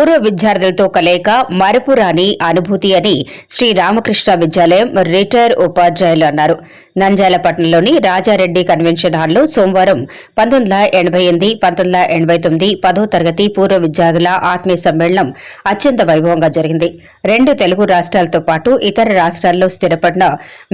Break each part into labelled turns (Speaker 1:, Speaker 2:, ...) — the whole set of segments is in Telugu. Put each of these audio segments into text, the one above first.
Speaker 1: పూర్వ విద్యార్థులతో కలయిక మరపురాని అనుభూతి అని శ్రీ రామకృష్ణ విద్యాలయం రిటైర్ ఉపాధ్యాయులు అన్నారు. నంజాలపట్నంలోని రాజారెడ్డి కన్వెన్షన్ హాల్లో సోమవారం పంతొమ్మిది వందల ఎనభై ఎనిమిది పంతొమ్మిది వందల ఎనభై తొమ్మిది పదో తరగతి పూర్వ విద్యార్థుల ఆత్మీయ సమ్మేళనం అత్యంత వైభవంగా జరిగింది. రెండు తెలుగు రాష్ట్రాలతో పాటు ఇతర రాష్ట్రాల్లో స్థిరపడిన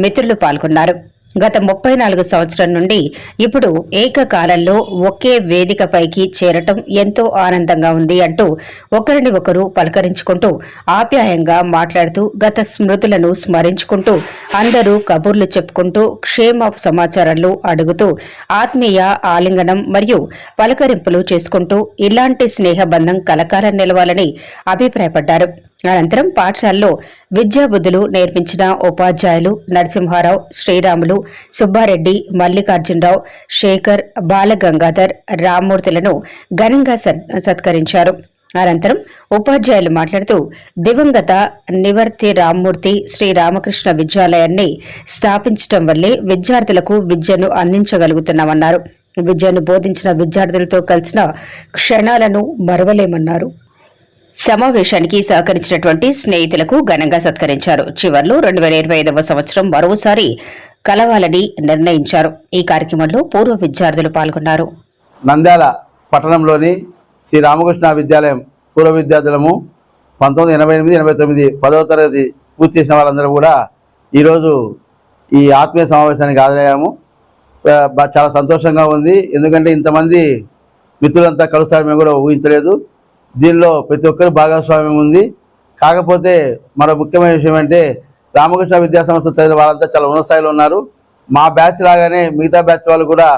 Speaker 1: మిత్రులు పాల్గొన్నారు. గత ముప్పై నాలుగు సంవత్సరం నుండి ఇప్పుడు ఏకకాలంలో ఒకే వేదికపైకి చేరటం ఎంతో ఆనందంగా ఉంది అంటూ ఒకరిని ఒకరు పలకరించుకుంటూ ఆప్యాయంగా మాట్లాడుతూ గత స్మృతులను స్మరించుకుంటూ అందరూ కబుర్లు చెప్పుకుంటూ క్షేమ సమాచారాలు అడుగుతూ ఆత్మీయ ఆలింగనం మరియు పలకరింపులు చేసుకుంటూ ఇలాంటి స్నేహబంధం కలకాలం నిలవాలని అభిప్రాయపడ్డారు. అనంతరం పాఠశాలలో విద్యాబుద్ధులు నేర్పించిన ఉపాధ్యాయులు నరసింహారావు శ్రీరాములు సుబ్బారెడ్డి మల్లికార్జునరావు శేఖర్ బాలగంగాధర్ రామ్మూర్తులను ఘనంగా సత్- సత్కరించారు. అనంతరం ఉపాధ్యాయులు మాట్లాడుతూ దివంగత నివర్తి రామ్మూర్తి శ్రీ రామకృష్ణ విద్యాలయాన్ని స్థాపించడం వల్లే విద్యార్థులకు విద్యను అందించగలుగుతున్నామన్నారు. విద్యను బోధించిన విద్యార్థులతో కలిసిన క్షణాలను మరవలేమన్నారు. సమావేశానికి సహకరించినటువంటి స్నేహితులకు ఘనంగా సత్కరించారు. చివర్లో రెండు వేల ఇరవై ఐదవ సంవత్సరం మరోసారి కలవాలని నిర్ణయించారు. ఈ కార్యక్రమంలో పూర్వ విద్యార్థులు పాల్గొన్నారు.
Speaker 2: నంద్యాల పట్టణంలోని శ్రీ రామకృష్ణ విద్యాలయం పూర్వ విద్యార్థులము పంతొమ్మిది ఎనభై ఎనిమిది ఎనభై తొమ్మిది పదవ తరగతి పూర్తి చేసిన వాళ్ళందరూ కూడా ఈరోజు ఈ ఆత్మీయ సమావేశానికి హాజరయ్యాము. చాలా సంతోషంగా ఉంది. ఎందుకంటే ఇంతమంది మిత్రులంతా కలుస్తారు మేము కూడా ఊహించలేదు. దీనిలో ప్రతి ఒక్కరు భాగస్వామ్యం ఉంది. కాకపోతే మరో ముఖ్యమైన విషయం అంటే రామకృష్ణ విద్యా సంస్థ చదివిన వాళ్ళంతా చాలా ఉన్నత స్థాయిలో ఉన్నారు. మా బ్యాచ్ లాగానే మిగతా బ్యాచ్ వాళ్ళు కూడా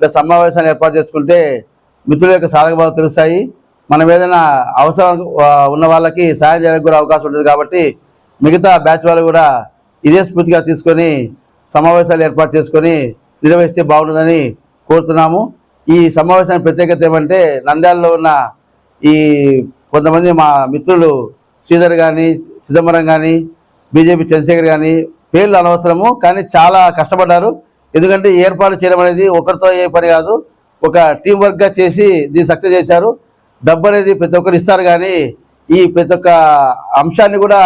Speaker 2: ఇలా సమావేశాన్ని ఏర్పాటు చేసుకుంటే మిత్రుల యొక్క సాధక బాగా తెలుస్తాయి. మనం ఏదైనా అవసరం ఉన్న వాళ్ళకి సాయం చేయడానికి కూడా అవకాశం ఉంటుంది కాబట్టి మిగతా బ్యాచ్ వాళ్ళు కూడా ఇదే స్ఫూర్తిగా తీసుకొని సమావేశాలు ఏర్పాటు చేసుకొని నిర్వహిస్తే బాగుంటుందని కోరుతున్నాము. ఈ సమావేశానికి ప్రత్యేకత ఏమంటే నంద్యాలలో ఉన్న ఈ కొంతమంది మా మిత్రులు శ్రీధర్ కానీ చిదంబరం కానీ బీజేపీ చంద్రశేఖర్ కానీ పేర్లు అనవసరము కానీ చాలా కష్టపడ్డారు. ఎందుకంటే ఏర్పాటు చేయడం అనేది ఒకరితో ఏ పని కాదు ఒక టీం వర్క్గా చేసి దీన్ని సక్సెస్ చేశారు. డబ్బు అనేది ప్రతి ఒక్కరు ఇస్తారు కానీ ఈ ప్రతి ఒక్క అంశాన్ని కూడా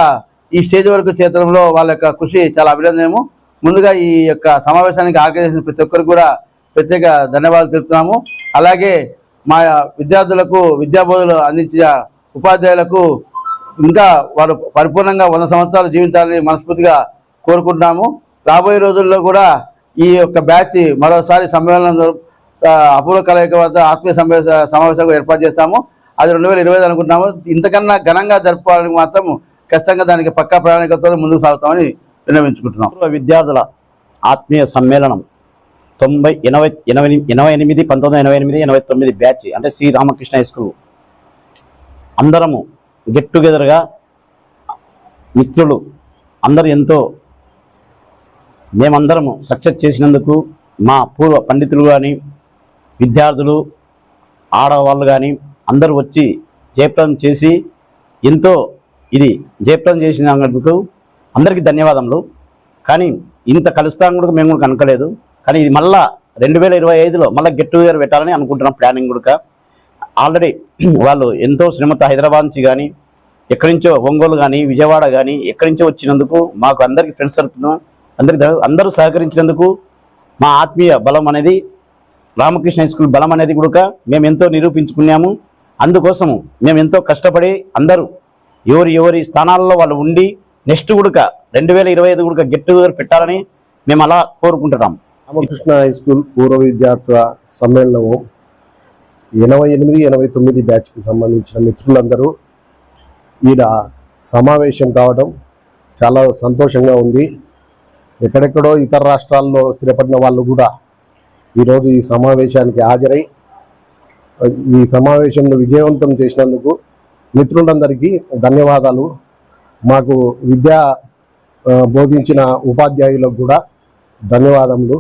Speaker 2: ఈ స్టేజ్ వరకు చేర్చడంలో వాళ్ళ యొక్క కృషి చాలా అభినందనము ముందుగా ఈ యొక్క సమావేశానికి ఆర్గనైజేషన్ ప్రతి ఒక్కరికి కూడా ప్రత్యేక ధన్యవాదాలు తెలుపుతున్నాము. అలాగే మా విద్యార్థులకు విద్యాబోధులు అందించిన ఉపాధ్యాయులకు ఇంకా వారు పరిపూర్ణంగా వంద సంవత్సరాలు జీవించాలని మనస్ఫూర్తిగా కోరుకుంటున్నాము. రాబోయే రోజుల్లో కూడా ఈ యొక్క బ్యాచ్ మరోసారి సమ్మేళనం అపూర్వ కలయిక వద్ద ఆత్మీయ సమావేశ సమావేశం ఏర్పాటు చేస్తాము. అది రెండు వేల ఇరవై ఐదు అనుకుంటున్నాము. ఇంతకన్నా ఘనంగా జరుపుకోవడానికి మాత్రం ఖచ్చితంగా దానికి పక్కా ప్రణాళికతో ముందుకు సాగుతామని విన్నవించుకుంటున్నాం.
Speaker 3: విద్యార్థుల ఆత్మీయ సమ్మేళనం తొంభై ఎనభై ఎనభై ఎనభై ఎనిమిది పంతొమ్మిది ఎనభై ఎనిమిది ఎనభై తొమ్మిది బ్యాచ్ అంటే శ్రీ రామకృష్ణ హై స్కూల్. అందరము గెట్ టుగెదర్గా మిత్రులు అందరూ ఎంతో మేమందరము సక్సెస్ చేసినందుకు మా పూర్వ పండితులు కానీ విద్యార్థులు ఆడవాళ్ళు కానీ అందరూ వచ్చి జయప్రదం చేసి ఎంతో ఇది జయప్రదం చేసినందుకు అందరికీ ధన్యవాదములు. కానీ ఇంత కలుస్తాం కూడా మేము కూడా కనుకలేదు కానీ ఇది మళ్ళా రెండు వేల ఇరవై ఐదులో మళ్ళీ గెట్ టుగెదర్ పెట్టాలని అనుకుంటున్నాం ప్లానింగ్ కూడా. ఆల్రెడీ వాళ్ళు ఎంతో శ్రీమత హైదరాబాద్ నుంచి కానీ ఎక్కడి నుంచో ఒంగోలు కానీ విజయవాడ కానీ ఎక్కడి నుంచో వచ్చినందుకు మాకు అందరికీ ఫ్రెండ్స్ తరపున అందరికి అందరూ సహకరించినందుకు మా ఆత్మీయ బలం అనేది రామకృష్ణ హై స్కూల్ బలం అనేది కూడా మేము ఎంతో నిరూపించుకున్నాము. అందుకోసము మేము ఎంతో కష్టపడి అందరూ ఎవరి ఎవరి స్థానాల్లో వాళ్ళు ఉండి నెక్స్ట్ కూడా రెండు వేల ఇరవై ఐదు కూడా గెట్ టుగెదర్ పెట్టాలని మేము అలా కోరుకుంటున్నాం.
Speaker 4: రామకృష్ణ హై స్కూల్ పూర్వ విద్యార్థుల సమ్మేళనము ఎనభై ఎనిమిది ఎనభై తొమ్మిది బ్యాచ్కి సంబంధించిన మిత్రులందరూ ఈడ సమావేశం కావడం చాలా సంతోషంగా ఉంది. ఎక్కడెక్కడో ఇతర రాష్ట్రాల్లో స్థిరపడిన వాళ్ళు కూడా ఈరోజు ఈ సమావేశానికి హాజరై ఈ సమావేశంను విజయవంతం చేసినందుకు మిత్రులందరికీ ధన్యవాదాలు. మాకు విద్య బోధించిన ఉపాధ్యాయులకు కూడా ధన్యవాదములు.